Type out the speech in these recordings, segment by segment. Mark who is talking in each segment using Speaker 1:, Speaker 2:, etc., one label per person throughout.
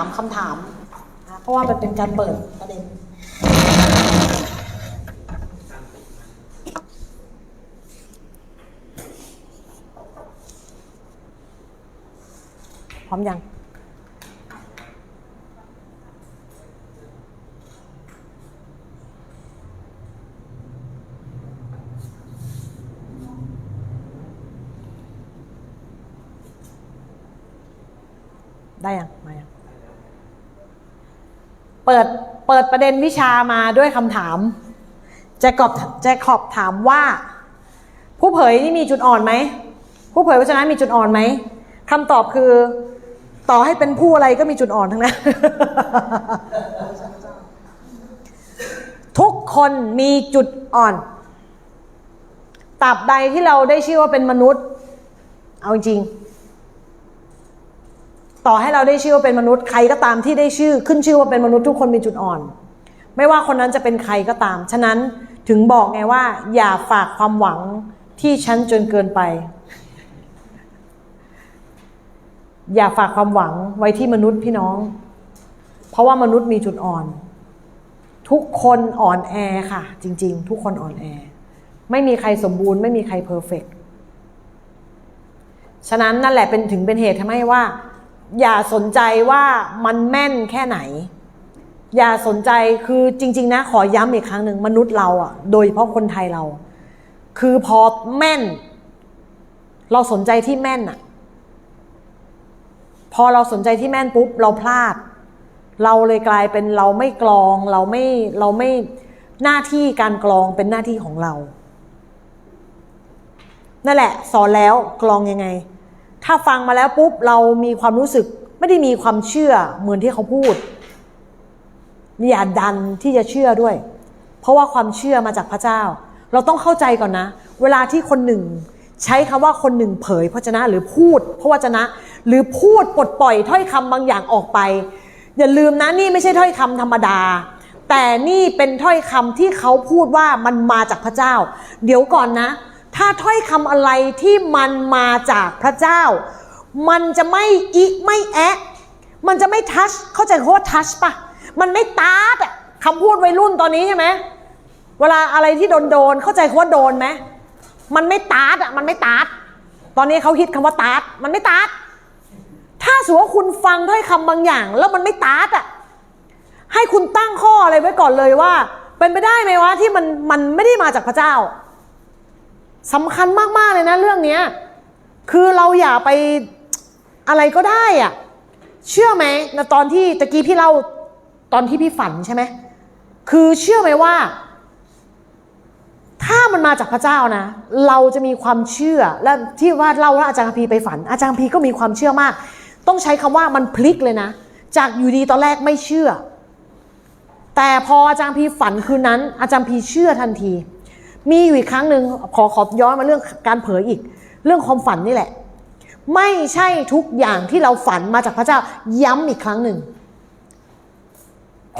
Speaker 1: ามคำถามนะเพราะว่ามันเป็นการเปิดประเด็น พร้อมยัง ได้ยัง มายัง เปิดเปิดประเด็นวิชามาด้วยคำถามแจคอบแจคอบถามว่า ผู้เผยนี่มีจุดอ่อนไหมผู้เผยพระชนะมีจุดอ่อนไหมคำตอบคือ ต่อให้เป็นผู้อะไรก็มีจุดอ่อนทั้งนั้นทุกคนมีจุดอ่อนตราบใดที่เราได้ชื่อว่าเป็นมนุษย์ เอาจริง ต่อให้เราได้ชื่อว่าเป็นมนุษย์ใครก็ตามที่ได้ชื่อ ขึ้นชื่อว่าเป็นมนุษย์ทุกคนมีจุดอ่อน ไม่ว่าคนนั้นจะเป็นใครก็ตาม ฉะนั้นถึงบอกไงว่า อย่าฝากความหวังที่ฉันจนเกินไป อย่าฝากความหวังไว้ที่มนุษย์พี่น้อง เพราะว่ามนุษย์มีจุดอ่อน ทุกคนอ่อนแอค่ะ จริง ๆ ทุกคนอ่อนแอ ไม่มีใครสมบูรณ์ไม่มีใครเพอร์เฟกต์ฉะนั้นนั่นแหละเป็นถึงเป็นเหตุทำให้ว่า อย่าสนใจว่ามันแม่นแค่ไหน อย่าสนใจคือจริง ๆ นะ ขอย้ำอีกครั้งหนึ่งมนุษย์เราอะ โดยเฉพาะคนไทยเรา คือพอแม่น เราสนใจที่แม่นอะ พอเราสนใจที่แม่นปุ๊บ เราพลาด เราเลยกลายเป็นเราไม่กรอง เราไม่เราไม่หน้าที่การกรองเป็นหน้าที่ของเรา นั่นแหละ สอนแล้วกรองยังไง ถ้าฟังมาแล้วปุ๊บเรามีความรู้สึกไม่ได้มีความเชื่อเหมือนที่เขาพูดอย่าดันที่จะเชื่อด้วย เพราะว่าความเชื่อมาจากพระเจ้า เราต้องเข้าใจก่อนนะ เวลาที่คนหนึ่ง ใช้คำว่าคนหนึ่งเผยพระชนะหรือพูดพระวจนะ หรือพูดปลดปล่อยถ้อยคำบางอย่างออกไป อย่าลืมนะนี่ไม่ใช่ถ้อยคำธรรมดา แต่นี่เป็นถ้อยคำที่เขาพูดว่ามันมาจากพระเจ้า เดี๋ยวก่อนนะ ถ้าถ้อยคำอะไรที่มันมาจากพระเจ้า มันจะไม่อิไม่แอะมันจะไม่ทัชเข้าใจคำว่าทัชปะมันไม่ตาดอะคำพูดวัยรุ่นตอนนี้ใช่ไหมเวลาอะไรที่โดนโดนๆเข้าใจคำว่าโดนไหมมันไม่ตาดอะมันไม่ตาดตอนนี้เขาฮิตคำว่าตาดมันไม่ตาดถ้าสมมติว่าคุณฟังถ้อยคำบางอย่าง แล้วมันไม่ตาดอะให้คุณตั้งข้ออะไรไว้ก่อนเลยว่า เป็นไปได้ไหมวะที่มันมันไม่ได้มาจากพระเจ้า สำคัญมาก ๆ เลยนะเรื่องนี้คือเราอย่าไปอะไรก็ได้อะเชื่อไหมนะตอนที่ตะกี้พี่เล่าตอนที่พี่ฝันใช่ไหมคือเชื่อไหมว่า ถ้ามันมาจากพระเจ้านะ เราจะมีความเชื่อและที่ว่าเล่าว่าอาจารย์พีไปฝัน อาจารย์พีก็มีความเชื่อมาก ต้องใช้คำว่ามันพลิกเลยนะ จากอยู่ดีตอนแรกไม่เชื่อ แต่พออาจารย์พีฝันคืนนั้น อาจารย์พีเชื่อทันที มีอยู่อีกครั้งหนึ่งขอขอย้อนมาเรื่องการเผยอีก เรื่องความฝันนี่แหละ ไม่ใช่ทุกอย่างที่เราฝันมาจากพระเจ้าย้ำอีกครั้งหนึ่ง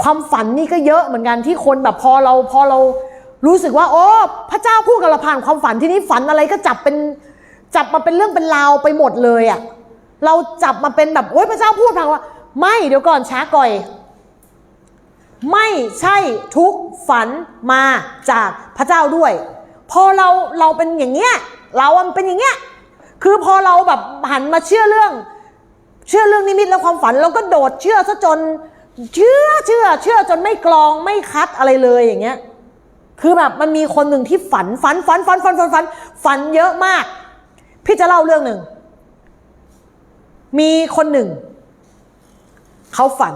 Speaker 1: ความฝันนี่ก็เยอะเหมือนกันที่คนแบบพอเราพอเรารู้สึกว่าโอ้พระเจ้าพูดกับเราผ่านความฝันที่นี้ฝันอะไรก็จับเป็นจับมาเป็นเรื่องเป็นราวไปหมดเลยอะ่ะเราจับมาเป็นแบบโอ้ยพระเจ้าพูดผ่านว่า ไม่เดี๋ยวก่อนช้าก่อย ไม่ใช่ทุกฝันมาจากพระเจ้าด้วย พอเราเราเป็นอย่างเงี้ยเราอะเป็นอย่างเงี้ยคือพอเราแบบหันมาเชื่อเรื่อง เชื่อเรื่องนิมิตและความฝันเราก็โดดเชื่อซะจน เชื่อเชื่อเชื่อจนไม่กรองไม่คัดอะไรเลยอย่างเงี้ยคือแบบมันมีคนหนึ่งที่ฝันฝันฝันฝันฝันฝันฝันฝันเยอะมาก พี่จะเล่าเรื่องหนึ่งมีคนหนึ่งเขาฝัน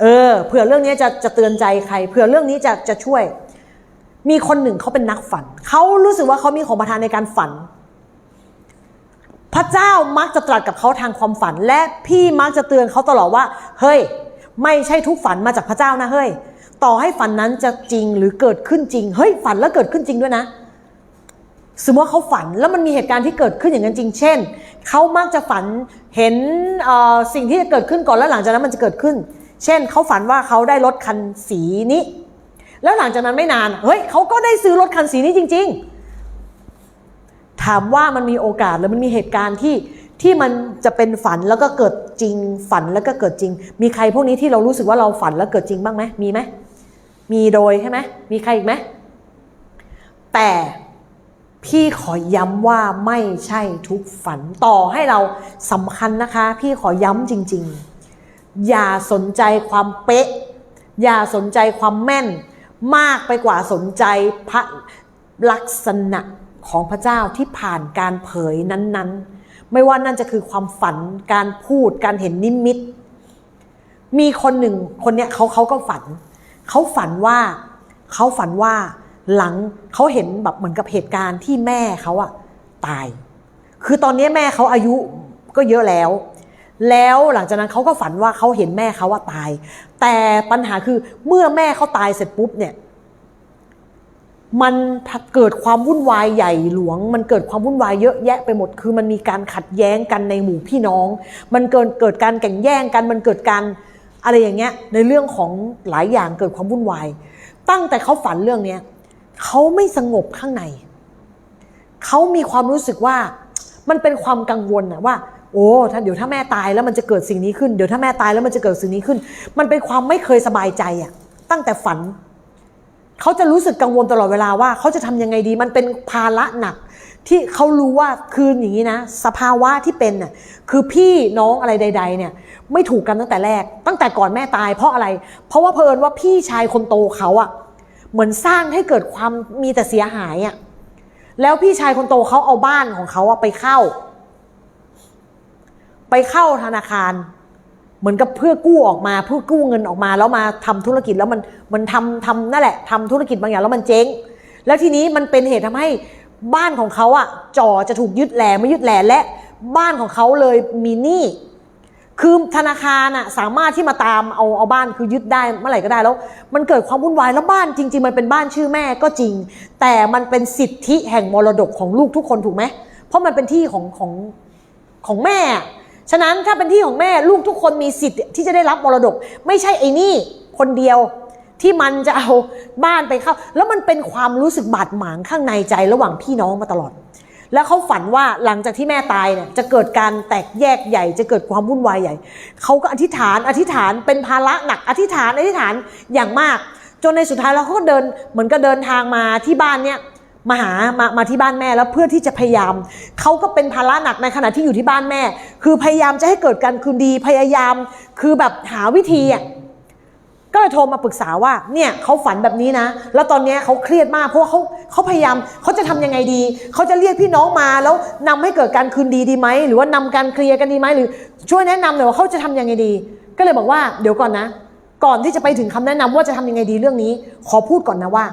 Speaker 1: เออเผื่อเรื่องนี้จะจะเตือนใจใครเผื่อเรื่องนี้จะจะช่วย มีคนหนึ่งเขาเป็นนักฝัน เขารู้สึกว่าเขามีของประทานในการฝัน พระเจ้ามักจะตรัสกับเขาทางความฝัน และพี่มักจะเตือนเขาตลอดว่า เฮ้ย ไม่ใช่ทุกฝันมาจากพระเจ้านะเฮ้ย ต่อให้ฝันนั้นจะจริงหรือเกิดขึ้นจริง เฮ้ยฝันแล้วเกิดขึ้นจริงด้วยนะสมมติว่าเขาฝันแล้วมันมีเหตุการณ์ที่เกิดขึ้นอย่างนั้นจริง เช่น เขามักจะฝันเห็นสิ่งที่จะเกิดขึ้นก่อนแล้วหลังจากนั้นมันจะเกิดขึ้น เช่นเขาฝันว่าเขาได้รถคันสีนี้ แล้วหลังจากนั้นไม่นาน เฮ้ยเขาก็ได้ซื้อรถคันสีนี้จริง ๆ ถามว่ามันมีโอกาสหรือมันมีเหตุการณ์ที่ที่มันจะเป็นฝันแล้วก็เกิดจริง ฝันแล้วก็เกิดจริง มีใครพวกนี้ที่เรารู้สึกว่าเราฝันแล้วเกิดจริงบ้างไหมมีไหมมีโดยใช่ไหมมีใครอีกไหมแต่พี่ขอย้ำว่าไม่ใช่ทุกฝันต่อให้เราสำคัญนะคะ พี่ขอย้ำจริง ๆ อย่าสนใจความเป๊ะ อย่าสนใจความแม่น มากไปกว่าสนใจพระลักษณะของพระเจ้าที่ผ่านการเผยนั้นๆ ไม่ว่านั่นจะคือความฝันการพูดการเห็นนิมิต มีคนหนึ่งคนเนี้ยเขาเขาก็ฝัน เขาฝันว่าเขาฝันว่าหลังเขาเห็นแบบเหมือนกับเหตุการณ์ที่แม่เขาอะตาย คือตอนนี้แม่เขาอายุก็เยอะแล้ว แล้วหลังจากนั้นเขาก็ฝันว่าเขาเห็นแม่เขาว่าตาย แต่ปัญหาคือเมื่อแม่เขาตายเสร็จปุ๊บเนี่ย มันเกิดความวุ่นวายใหญ่หลวง มันเกิดความวุ่นวายเยอะแยะไปหมด คือมันมีการขัดแย้งกันในหมู่พี่น้อง มันเกิดเกิดการแข่งแย่งกัน มันเกิดการอะไรอย่างเงี้ย ในเรื่องของหลายอย่างเกิดความวุ่นวาย ตั้งแต่เขาฝันเรื่องเนี้ยเขาไม่สงบข้างใน เขามีความรู้สึกว่ามันเป็นความกังวลนะว่า โอ้ถ้าเดี๋ยวถ้าแม่ตายแล้วมันจะเกิดสิ่งนี้ขึ้น เดี๋ยวถ้าแม่ตายแล้วมันจะเกิดสิ่งนี้ขึ้น มันเป็นความไม่เคยสบายใจอะตั้งแต่ฝัน เขาจะรู้สึกกังวลตลอดเวลาว่าเขาจะทำยังไงดี มันเป็นภาระหนัก ที่เขารู้ว่าคืออย่างนี้นะ สภาวะที่เป็นน่ะคือพี่น้องอะไรใด ๆ เนี่ย ไม่ถูกกันตั้งแต่แรก ตั้งแต่ก่อนแม่ตายเพราะอะไร เพราะว่าเพลินว่าพี่ชายคนโตเขาอะเหมือนสร้างให้เกิดความมีแต่เสียหายอะแล้วพี่ชายคนโตเขาเอาบ้านของเขาอะไปเข้า ไปเข้าธนาคาร เหมือนกับเพื่อกู้ออกมาเพื่อกู้เงินออกมา แล้วมาทำธุรกิจแล้วมันมันทำทำนั่นแหละทำธุรกิจบางอย่างแล้วมันเจ๊ง แล้วทีนี้มันเป็นเหตุทำให้บ้านของเขาอะจ่อจะถูกยึดแหลไม่ยึดแหลและบ้านของเขาเลยมีหนี้คือธนาคารอะสามารถที่มาตามเอาเอาบ้านคือยึดได้เมื่อไหร่ก็ได้แล้ว มันเกิดความวุ่นวายแล้วบ้านจริง ๆ มันเป็นบ้านชื่อแม่ก็จริง แต่มันเป็นสิทธิแห่งมรดกของลูกทุกคนถูกไหมเพราะมันเป็นที่ของของของแม่ ฉะนั้นถ้าเป็นที่ของแม่ลูกทุกคนมีสิทธิ์ที่จะได้รับมรดก ไม่ใช่ไอ้นี่คนเดียวที่มันจะเอาบ้านไปเข้า แล้วมันเป็นความรู้สึกบาดหมางข้างในใจระหว่างพี่น้องมาตลอด แล้วเขาฝันว่าหลังจากที่แม่ตายเนี่ยจะเกิดการแตกแยกใหญ่ จะเกิดความวุ่นวายใหญ่เขาก็อธิษฐานอธิษฐานเป็นภาระหนักอธิษฐานอธิษฐานอย่างมาก จนในสุดท้ายแล้วเขาก็เดินเหมือนกับเดินทางมาที่บ้านเนี่ย มาหามามาที่บ้านแม่แล้วเพื่อที่จะพยายามเขาก็เป็นภาระหนักในขณะที่อยู่ที่บ้านแม่ คือพยายามจะให้เกิดการคืนดีพยายาม คือแบบหาวิธีอะก็เลยโทรมาปรึกษาว่าเนี่ยเขาฝันแบบนี้นะ แล้วตอนนี้เขาเครียดมากเพราะว่าเขาเขาพยายามเขาจะทำยังไงดีเขาจะเรียกพี่น้องมาแล้วนำให้เกิดการคืนดีดีไหมหรือว่านำการเคลียร์กันดีไหมหรือ ช่วยแนะนำหน่อยว่าเขาจะทำยังไงดี ก็เลยบอกว่าเดี๋ยวก่อนนะ ก่อนที่จะไปถึงคำแนะนำว่าจะทำยังไงดีเรื่องนี้ ขอพูดก่อนนะว่า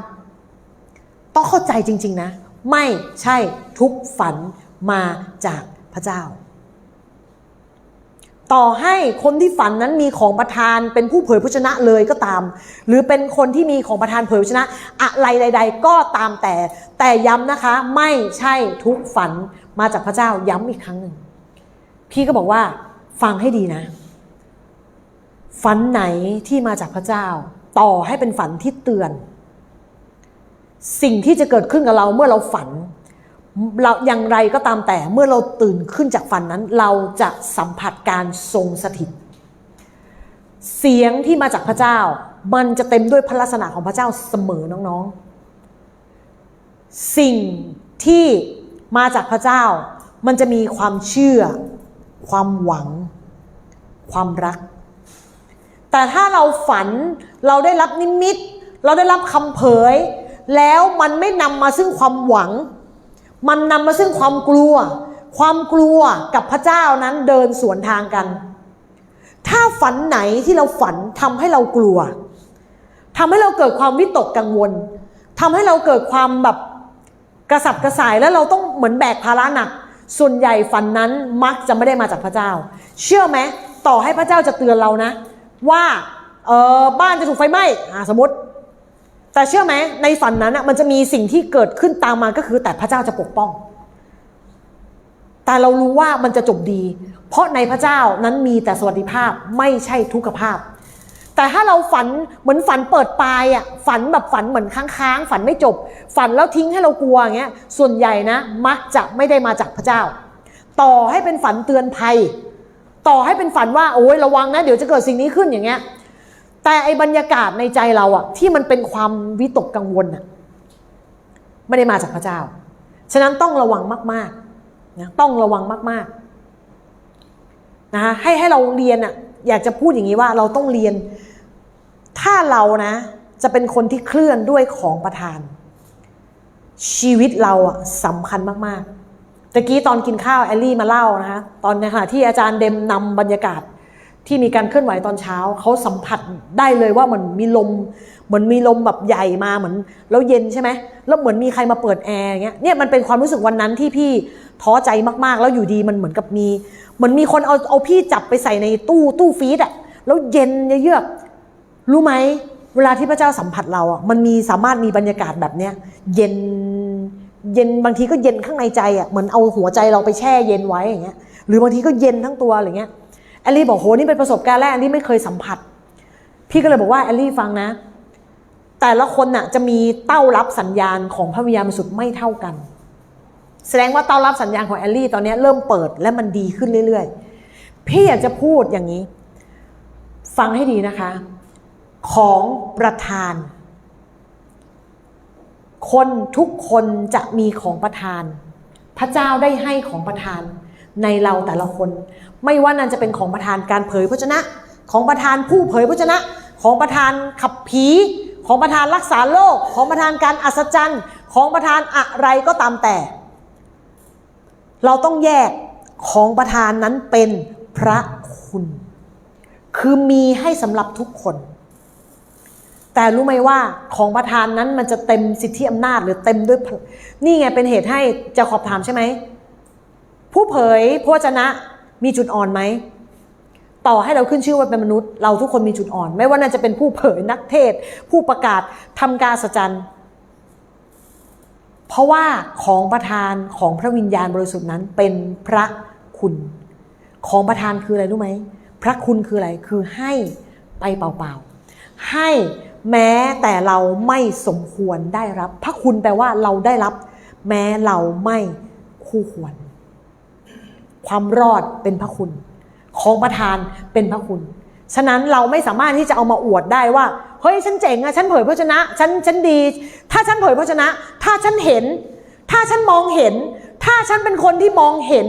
Speaker 1: ต้องเข้าใจจริง ๆ นะ ไม่ใช่ทุกฝันมาจากพระเจ้า ต่อให้คนที่ฝันนั้นมีของประทานเป็นผู้เผยพระชนะเลยก็ตาม หรือเป็นคนที่มีของประทานเผยพระชนะ อะไรใด ๆ ก็ตามแต่ แต่ย้ำนะคะ ไม่ใช่ทุกฝันมาจากพระเจ้าย้ำอีกครั้งหนึ่งพี่ก็บอกว่าฟังให้ดีนะ ฝันไหนที่มาจากพระเจ้า ต่อให้เป็นฝันที่เตือน สิ่งที่จะเกิดขึ้นกับเราเมื่อเราฝันเราอย่างไรก็ตามแต่เมื่อเราตื่นขึ้นจากฝันนั้น เราจะสัมผัสการทรงสถิต เสียงที่มาจากพระเจ้า มันจะเต็มด้วยพระลักษณะของพระเจ้าเสมอน้องๆ สิ่งที่มาจากพระเจ้า มันจะมีความเชื่อ ความหวัง ความรัก แต่ถ้าเราฝันเราได้รับนิมิต เราได้รับคำเผย แล้วมันไม่นำมาซึ่งความหวัง มันนำมาซึ่งความกลัว ความกลัวกับพระเจ้านั้นเดินสวนทางกัน ถ้าฝันไหนที่เราฝันทำให้เรากลัวทำให้เราเกิดความวิตกกังวลทำให้เราเกิดความแบบกระสับกระส่ายแล้วเราต้องเหมือนแบกภาระหนัก ส่วนใหญ่ฝันนั้นมักจะไม่ได้มาจากพระเจ้า เชื่อไหมต่อให้พระเจ้าจะเตือนเรานะ ว่าเออบ้านจะถูกไฟไหม้สมมติ แต่เชื่อไหมในฝันนั้นมันจะมีสิ่งที่เกิดขึ้นตามมาก็คือ แต่พระเจ้าจะปกป้อง แต่เรารู้ว่ามันจะจบดี เพราะในพระเจ้านั้นมีแต่สวัสดิภาพไม่ใช่ทุกขภาพ แต่ถ้าเราฝันเหมือนฝันเปิดปลายอะฝันแบบฝันเหมือนค้างๆฝันไม่จบ ฝันแล้วทิ้งให้เรากลัวอย่างเงี้ยส่วนใหญ่นะ มักจะไม่ได้มาจากพระเจ้า ต่อให้เป็นฝันเตือนภัย ต่อให้เป็นฝันว่าโอ้ยระวังนะ เดี๋ยวจะเกิดสิ่งนี้ขึ้นอย่างเงี้ย แต่ไอบรรยากาศในใจเราอะที่มันเป็นความวิตกกังวลอะไม่ได้มาจากพระเจ้า ฉะนั้นต้องระวังมากๆนะต้องระวังมากๆนะคะให้ให้เราเรียนอะอยากจะพูดอย่างนี้ว่าเราต้องเรียน ถ้าเรานะ จะเป็นคนที่เคลื่อนด้วยของประทาน ชีวิตเราอะสำคัญมากๆตะกี้ตอนกินข้าวแอลลี่มาเล่านะคะตอนในขณะที่อาจารย์เดมนำบรรยากาศ ที่มีการเคลื่อนไหวตอนเช้าเขาสัมผัสได้เลยว่าเหมันมีลมเหมือนมีลมแบบใหญ่มาเหมือนแล้วเย็นใช่ไหมแล้วเหมือนมีใครมาเปิดแอร์เงี้ยเนี่ยมันเป็นความรู้สึกวันนั้นที่พี่ท้อใจมากๆ แล้วอยู่ดีมันเหมือนกับมีเหมือนมีคนเอาเอาพี่จับไปใส่ในตู้ตู้ฟีดอะแล้วเย็นเยือกรู้ไหมเวลาที่พระเจ้าสัมผัสเราอะมันมีสามารถมีบรรยากาศแบบเนี้ยเย็นเย็นบางทีก็เย็นข้างในใจอะเหมือนเอาหัวใจเราไปแช่เย็นไว้อย่างเงี้ยหรือบางทีก็เย็นทั้งตัวอะไรเงี้ย แอลลี่บอกโหนี่เป็นประสบการณ์แรกแอลลี่ไม่เคยสัมผัส พี่ก็เลยบอกว่าแอลลี่ฟังนะ แต่ละคนน่ะจะมีเต้ารับสัญญาณของพระวิญญาณบริสุทธิ์ไม่เท่ากัน แสดงว่าเต้ารับสัญญาณของแอลลี่ตอนนี้เริ่มเปิดและมันดีขึ้นเรื่อย ๆ พี่อยากจะพูดอย่างนี้ ฟังให้ดีนะคะ ของประทาน คนทุกคนจะมีของประทาน พระเจ้าได้ให้ของประทานในเราแต่ละคน ไม่ว่านั่นจะเป็นของประทานการเผยพระชนะ ของประทานผู้เผยพระชนะ ของประทานขับผีของประทานรักษาโรคของประทานการอัศจรรย์ ของประทานอะไรก็ตามแต่ เราต้องแยกของประทานนั้นเป็นพระคุณ คือมีให้สำหรับทุกคน แต่รู้ไหมว่าของประทานนั้นมันจะเต็มสิทธิอำนาจหรือเต็มด้วย นี่ไงเป็นเหตุให้จะขอบถามใช่ไหม ผู้เผยพระวจนะ มีจุดอ่อนไหมต่อให้เราขึ้นชื่อว่าเป็นมนุษย์ เราทุกคนมีจุดอ่อน ไม่ว่านั่นจะเป็นผู้เผยนักเทศ ผู้ประกาศทำการสัจจันเพราะว่าของประทานของพระวิญญาณบริสุทธิ์นั้นเป็นพระคุณ ของประทานคืออะไรรู้ไหมพระคุณคืออะไรคือให้ไปเปล่าๆให้แม้แต่เราไม่สมควรได้รับ พระคุณแปลว่าเราได้รับ แม้เราไม่คู่ควร ความรอดเป็นพระคุณ ของประทานเป็นพระคุณ ฉะนั้นเราไม่สามารถที่จะเอามาอวดได้ว่า เฮ้ยฉันเจ๋งอะฉันเผยพระชนะ ฉันฉันดี ถ้าฉันเผยพระชนะ ถ้าฉันเห็น ถ้าฉันมองเห็น ถ้าฉันเป็นคนที่มองเห็น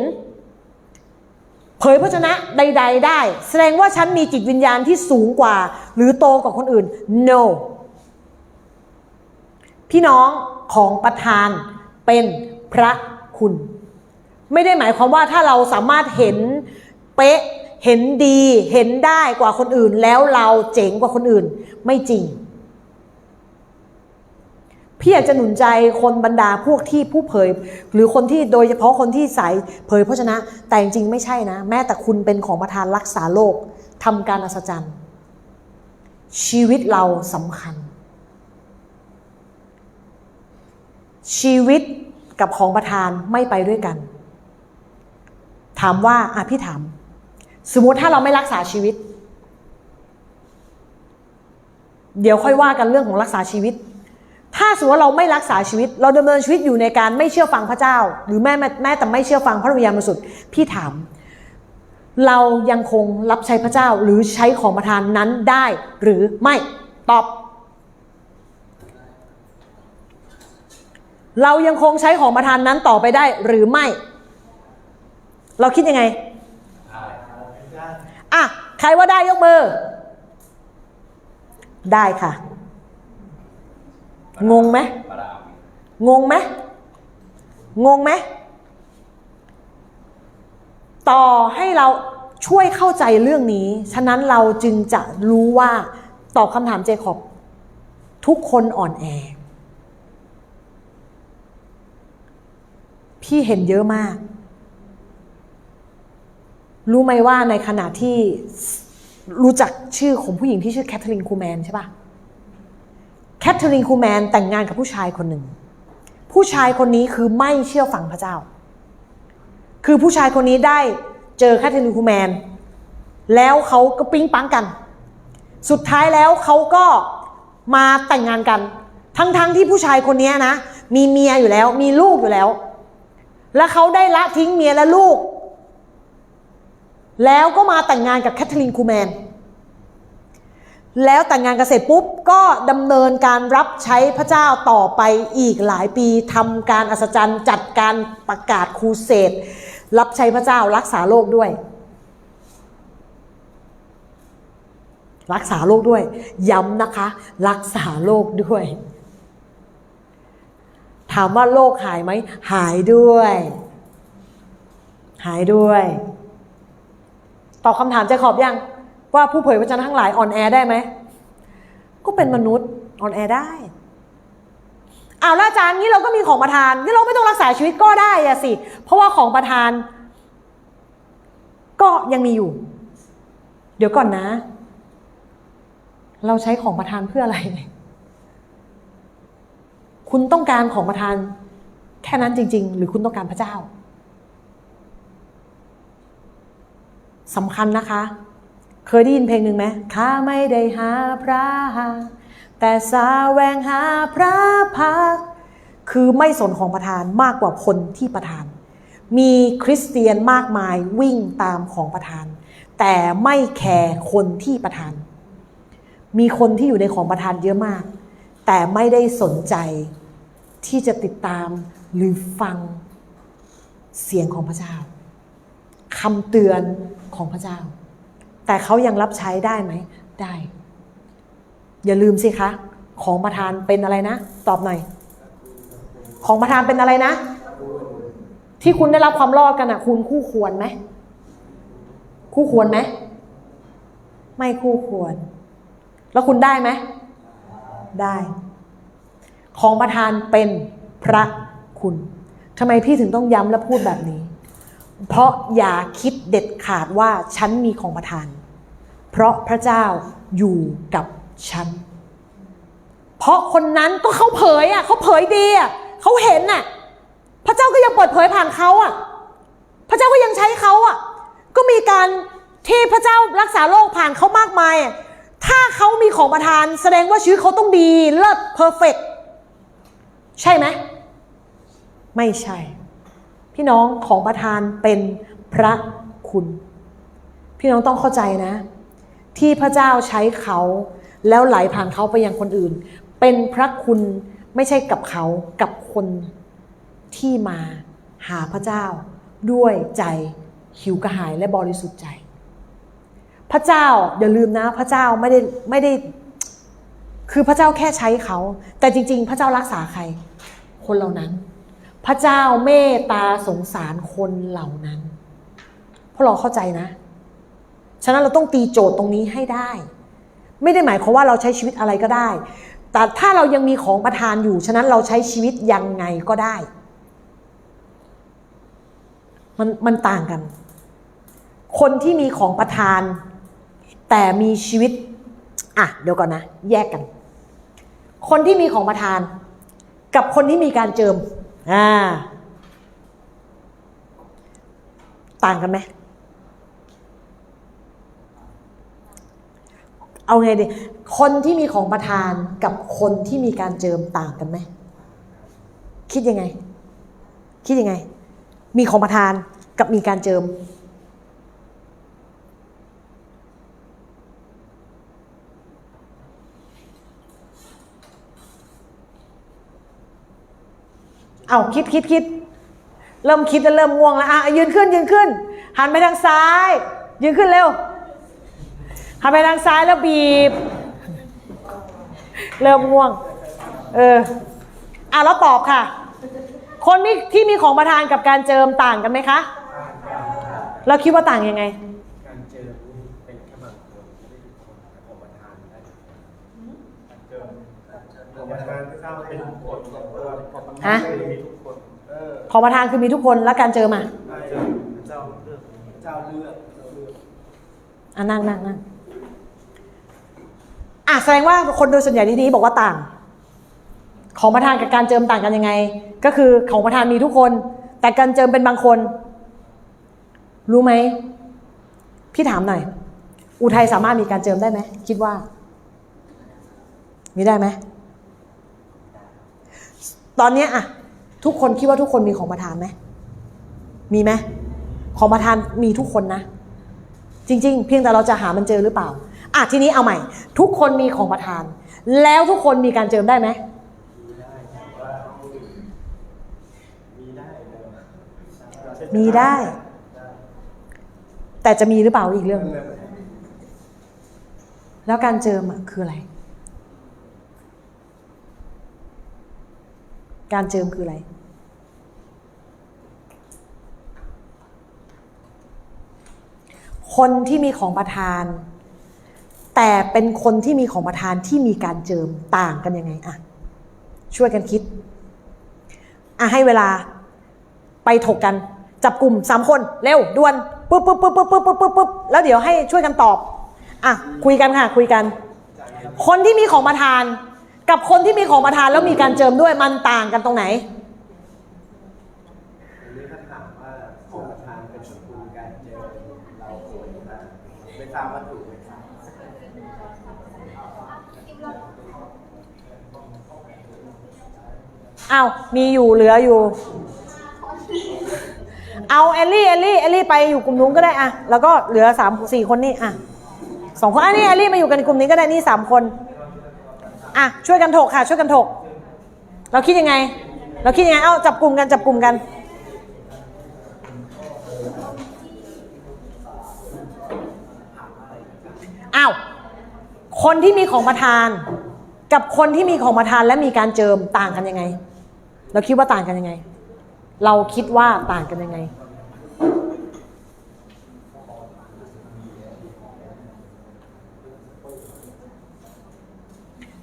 Speaker 1: เผยพระชนะใด ๆ ได้ แสดงว่าฉันมีจิตวิญญาณที่สูงกว่า หรือโตกว่าคนอื่น no พี่น้องของประทานเป็นพระคุณ ไม่ได้หมายความว่าถ้าเราสามารถเห็นเป๊ะเห็นดีเห็นได้กว่าคนอื่น แล้วเราเจ๋งกว่าคนอื่น ไม่จริง พี่อยากจะหนุนใจคนบรรดาพวกที่ผู้เผย หรือคนที่โดยเฉพาะคนที่สายเผยพระชนะ แต่จริงๆไม่ใช่นะ แม้แต่คุณเป็นของประธานรักษาโลกทำการอัศจรรย์ ชีวิตเราสำคัญ ชีวิตกับของประทานไม่ไปด้วยกัน ถามว่าอะพี่ถาม สมมติถ้าเราไม่รักษาชีวิต เดี๋ยวค่อยว่ากันเรื่องของรักษาชีวิต ถ้าสมมติว่าเราไม่รักษาชีวิต เราดำเนินชีวิตอยู่ในการไม่เชื่อฟังพระเจ้า หรือแม่แม่แต่ไม่เชื่อฟังพระวิญญาณบริสุทธิ์พี่ถาม เรายังคงรับใช้พระเจ้าหรือใช้ของประทานนั้นได้หรือไม่ตอบเรายังคงใช้ของประทานนั้นต่อไปได้หรือไม่ เราคิดยังไงอะใครว่าได้ยกมือ ได้ค่ะ งงไหมงงไหมงงไหมต่อให้เราช่วยเข้าใจเรื่องนี้ ฉะนั้นเราจึงจะรู้ว่าตอบคำถามเจคอบ ทุกคนอ่อนแอ พี่เห็นเยอะมาก รู้ไหมว่าในขณะที่รู้จักชื่อของผู้หญิงที่ชื่อแคทเธอรีนคูแมนใช่ปะแคทเธอรีนคูแมนแต่งงานกับผู้ชายคนหนึ่ง ผู้ชายคนนี้คือไม่เชื่อฟังพระเจ้า คือผู้ชายคนนี้ได้เจอแคทเธอรีนคูแมน แล้วเขาก็ปิ๊งปังกัน สุดท้ายแล้วเขาก็มาแต่งงานกัน ทั้งๆทที่ผู้ชายคนนี้นะ มีเมียอยู่แล้ว มีลูกอยู่แล้ว แล้วเขาได้ละทิ้งเมียและลูก แล้วก็มาแต่งงานกับแคทเธอรีนคูแมน แล้วแต่งงานกันเสร็จปุ๊บ ก็ดำเนินการรับใช้พระเจ้าต่อไปอีกหลายปีทำการอัศจรรย์จัดการประกาศครูเสดรับใช้พระเจ้ารักษาโลกด้วย รักษาโลกด้วย ย้ำนะคะ รักษาโลกด้วย ถามว่าโลกหายไหม หายด้วย หายด้วย ตอบคำถามเจคอบยัง ว่าผู้เผยพระชนะทั้งหลายอ่อนแอได้ไหม ก็เป็นมนุษย์อ่อนแอได้อ้าวแล้วอาจารย์งี้เราก็มีของประทานนี่เราไม่ต้องรักษาชีวิตก็ได้อะสิ เพราะว่าของประทาน ก็ยังมีอยู่ เดี๋ยวก่อนนะ เราใช้ของประทานเพื่ออะไร คุณต้องการของประทานแค่นั้นจริง ๆ หรือคุณต้องการพระเจ้า สำคัญนะคะ เคยได้ยินเพลงหนึ่งไหมข้าไม่ได้หาพระแต่สาแวงหาพระพัก คือไม่สนของประทานมากกว่าคนที่ประทาน มีคริสเตียนมากมายวิ่งตามของประทาน แต่ไม่แคร์คนที่ประทาน มีคนที่อยู่ในของประทานเยอะมาก แต่ไม่ได้สนใจที่จะติดตามหรือฟังเสียงของพระเจ้า คำเตือนของพระเจ้า แต่เขายังรับใช้ได้ไหม ได้ อย่าลืมสิคะ ของประทานเป็นอะไรนะ ตอบหน่อย ของประทานเป็นอะไรนะ ที่คุณได้รับความรอดกันอะ คุณคู่ควรไหม คู่ควรไหม ไม่คู่ควร แล้วคุณได้ไหม ได้ ของประทานเป็นพระคุณทำไมพี่ถึงต้องย้ำและพูดแบบนี้ เพราะอย่าคิดเด็ดขาดว่าฉันมีของประทาน เพราะพระเจ้าอยู่กับฉัน เพราะคนนั้นก็เขาเผยอะเขาเผยดีอะเขาเห็นอะ พระเจ้าก็ยังเปิดเผยผ่านเขาอะ พระเจ้าก็ยังใช้เขาอะ ก็มีการที่พระเจ้ารักษาโรคผ่านเขามากมาย ถ้าเขามีของประทาน แสดงว่าชีวิตเขาต้องดีเลิศเพอร์เฟกใช่ไหม ไม่ใช่ พี่น้องของประทานเป็นพระคุณ พี่น้องต้องเข้าใจนะ ที่พระเจ้าใช้เขาแล้วไหลผ่านเขาไปยังคนอื่น เป็นพระคุณไม่ใช่กับเขากับคนที่มาหาพระเจ้า ด้วยใจหิวกระหายและบริสุทธิ์ใจ พระเจ้าอย่าลืมนะ พระเจ้าไม่ได้ไม่ได้ คือพระเจ้าแค่ใช้เขา แต่จริง ๆ พระเจ้ารักษาใคร คนเหล่านั้น พระเจ้าเมตตาสงสารคนเหล่านั้นพวกเราเข้าใจนะ ฉะนั้นเราต้องตีโจทย์ตรงนี้ให้ได้ ไม่ได้หมายความว่าเราใช้ชีวิตอะไรก็ได้ แต่ถ้าเรายังมีของประทานอยู่ ฉะนั้นเราใช้ชีวิตยังไงก็ได้ มันมันต่างกัน คนที่มีของประทาน แต่มีชีวิต อะ เดี๋ยวก่อนนะ แยกกัน คนที่มีของประทาน กับคนที่มีการเจิม อ่า ต่างกันไหมเอาไงดีคนที่มีของประทานกับคนที่มีการเจิมต่างกันไหม คิดยังไง คิดยังไง มีของประทานกับมีการเจิม เอาคิดคิดคิด เริ่มคิดแล้วเริ่มง่วงแล้วอะยืนขึ้นยืนขึ้น หันไปทางซ้าย ยืนขึ้นเร็ว หันไปทางซ้ายแล้วบีบ เริ่มง่วง เออ อะแล้วตอบค่ะ คนมีที่มีของประทานกับการเจิมต่างกันไหมคะ เราคิดว่าต่างยังไง
Speaker 2: การเจอเป็นแค่บางคนไม่ได้ทุกคนแต่ผมประทานได้การเจอผมประทานไม่ทราบว่าเป็นทุกคนเออผมประทาน
Speaker 1: ฮะ
Speaker 2: ไม่ได้มีทุกคนเออ
Speaker 1: ของประทานคือมีทุกคนแล้วการเจิมอะ
Speaker 2: เจ้าเลือกเจ้าเลือกเจ้าเลือก
Speaker 1: อะนั่งนั่งนั่งอะแสดงว่าคนโดยส่วนใหญ่ที่นี้บอกว่าต่าง ของประทานกับการเจิมต่างกันยังไง ก็คือของประทานมีทุกคน แต่การเจิมเป็นบางคน รู้ไหมพี่ถามหน่อย อุทัยสามารถมีการเจิมได้ไหมคิดว่า มีได้ไหม ตอนนี้อะ ทุกคนคิดว่าทุกคนมีของประทานไหมมีไหมของประทานมีทุกคนนะ จริง ๆ เพียงแต่เราจะหามันเจอหรือเปล่าอะทีนี้เอาใหม่ ทุกคนมีของประทาน แล้วทุกคนมีการเจิมได้ไหม
Speaker 2: มีได้ แต่ว่า
Speaker 1: มีได้แต่จะมีหรือเปล่าอีกเรื่อง แล้วการเจิมอะคืออะไร การเจิมคืออะไร คนที่มีของประทาน แต่เป็นคนที่มีของประทานที่มีการเจิมต่างกันยังไงอะช่วยกันคิดอะให้เวลาไปถกกัน จับกลุ่มสามคนเร็วด่วนปุ๊บปุ๊บปุ๊บปุ๊บปุ๊บปุ๊บปุ๊บปุ๊บแล้วเดี๋ยวให้ช่วยกันตอบอะคุยกันค่ะ คุยกัน คนที่มีของประทาน กับคนที่มีของประทานแล้วมีการเจิมด้วยมันต่างกันตรงไหน
Speaker 2: อันนี้ถ้าถามว่าของประธานเป็นสกุลการเจอเราควรนะไม่ทราบว่าถูกไหมครับ
Speaker 1: อ้าวมีอยู่เหลืออยู่ เอาเอลลี่เอลลี่เอลลี่ไปอยู่กลุ่มนู้นก็ได้อะแล้วก็เหลือสามสี่คนนี่อะสองคนอันนี้เอลลี่มาอยู่กันในกลุ่มนี้ก็ได้นี่สามคน อะช่วยกันถกค่ะ ช่วยกันถก เราคิดยังไง เราคิดยังไง เอ้าจับกลุ่มกันจับกลุ่มกันอ้าวคนที่มีของประทาน กับคนที่มีของประทานและมีการเจิมต่างกันยังไง เราคิดว่าต่างกันยังไง เราคิดว่าต่างกันยังไง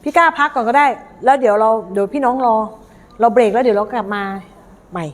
Speaker 1: พี่กล้าพักก่อนก็ได้ แล้วเดี๋ยวเราเดี๋ยวพี่น้องรอ เราเบรกแล้วเดี๋ยวเรากลับมาใหม่